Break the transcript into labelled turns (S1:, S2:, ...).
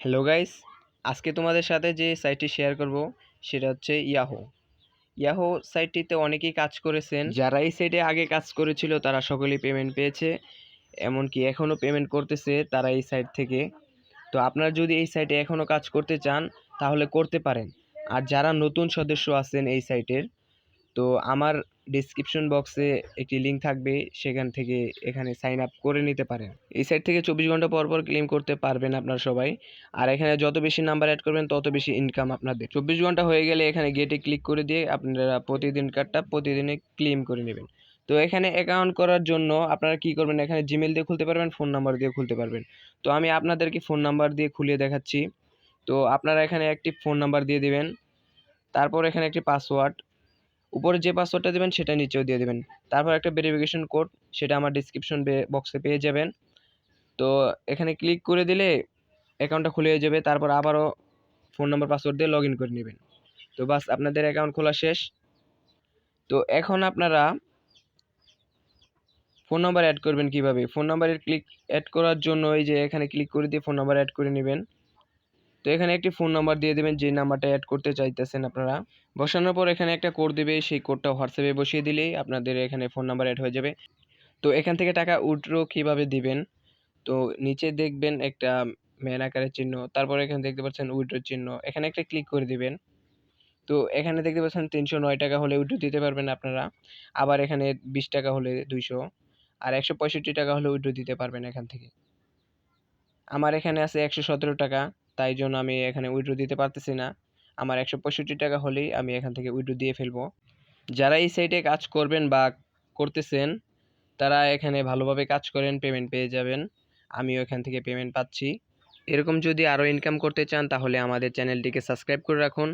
S1: Hello guys আজকে তোমাদের সাথে যে সাইটটি শেয়ার করব, সেটা হচ্ছে ইয়াহো ইয়াহো সাইটটিতে অনেকেই কাজ করেছেন। যারা এই সাইটে আগে কাজ করেছিল, তারা সকলেই পেমেন্ট পেয়েছে। এমনকি এখনও পেমেন্ট করতেছে তারা এই সাইট থেকে। তো আপনারা যদি এই সাইটে এখনও কাজ করতে চান, তাহলে করতে পারেন। আর যারা নতুন সদস্য আছেন এই সাইটের তো আমার ডিসক্রিপশন বক্সে একটি লিঙ্ক থাকবে, সেখান থেকে এখানে সাইন আপ করে নিতে পারেন। এই সাইট থেকে চব্বিশ ঘণ্টা পর পর ক্লেম করতে পারবেন আপনার সবাই। আর এখানে যত বেশি নাম্বার অ্যাড করবেন, তত বেশি ইনকাম আপনাদের। চব্বিশ ঘণ্টা হয়ে গেলে এখানে গেটে ক্লিক করে দিয়ে আপনারা প্রতিদিন কার্ডটা প্রতিদিনে ক্লেম করে নেবেন। তো এখানে অ্যাকাউন্ট করার জন্য আপনারা কি করবেন? এখানে জিমেল দিয়ে খুলতে পারবেন ফোন নাম্বার দিয়ে খুলতে পারবেন। তো আমি আপনাদেরকে ফোন নাম্বার দিয়ে খুলিয়ে দেখাচ্ছি। তো আপনারা এখানে একটি ফোন নাম্বার দিয়ে দেবেন। তারপর এখানে একটি পাসওয়ার্ড উপরে যে পাসওয়ার্ডটা দেবেন, সেটা নিচেও দিয়ে দেবেন। তারপর একটা ভেরিফিকেশন কোড সেটা আমার ডিসক্রিপশন বক্সে পেয়ে যাবেন। তো এখানে ক্লিক করে দিলে অ্যাকাউন্টটা খুলে হয়ে যাবে, তারপর আবারও ফোন নাম্বার পাসওয়ার্ড দিয়ে লগ ইন করে নেবেন। তো বাস, আপনাদের অ্যাকাউন্ট খোলা শেষ। তো এখন আপনারা ফোন নাম্বার অ্যাড করবেন কীভাবে? ফোন নাম্বারের ক্লিক অ্যাড করার জন্য এই যে এখানে ক্লিক করে দিয়ে ফোন নাম্বার অ্যাড করে নেবেন। তো এখানে একটি ফোন নাম্বার দিয়ে দেবেন, যে নাম্বারটা অ্যাড করতে চাইতেছেন আপনারা। বসানোর পর এখানে একটা কোড দেবে, সেই কোডটা হোয়াটসঅ্যাপে বসিয়ে দিলেই আপনাদের এখানে ফোন নাম্বার অ্যাড হয়ে যাবে। তো এখান থেকে টাকা উইথড্র কীভাবে দিবেন? তো নিচে দেখবেন একটা ম্যান আকারের চিহ্ন, তারপর এখানে দেখতে পাচ্ছেন উইথড্র চিহ্ন, এখানে একটা ক্লিক করে দিবেন। তো এখানে দেখতে পাচ্ছেন তিনশো নয় টাকা হলে উইথড্র দিতে পারবেন আপনারা, আবার এখানে বিশ টাকা হলে দুইশো, আর একশো পঁয়ষট্টি টাকা হলে উইথড্র দিতে পারবেন এখান থেকে। আমার এখানে আছে একশো সতেরো টাকা তাই জন্য আমি এখানে উইড্রো দিতে পারতেছি না। আমার একশো পঁয়ষট্টি টাকা হলেই আমি এখান থেকে উইড্রো দিয়ে ফেলব। যারা এই সাইটে কাজ করবেন বা করতেছেন, তারা এখানে ভালোভাবে কাজ করেন পেমেন্ট পেয়ে যাবেন। আমিও এখান থেকে পেমেন্ট পাচ্ছি। এরকম যদি আরও ইনকাম করতে চান, তাহলে আমাদের চ্যানেলটিকে সাবস্ক্রাইব করে রাখুন।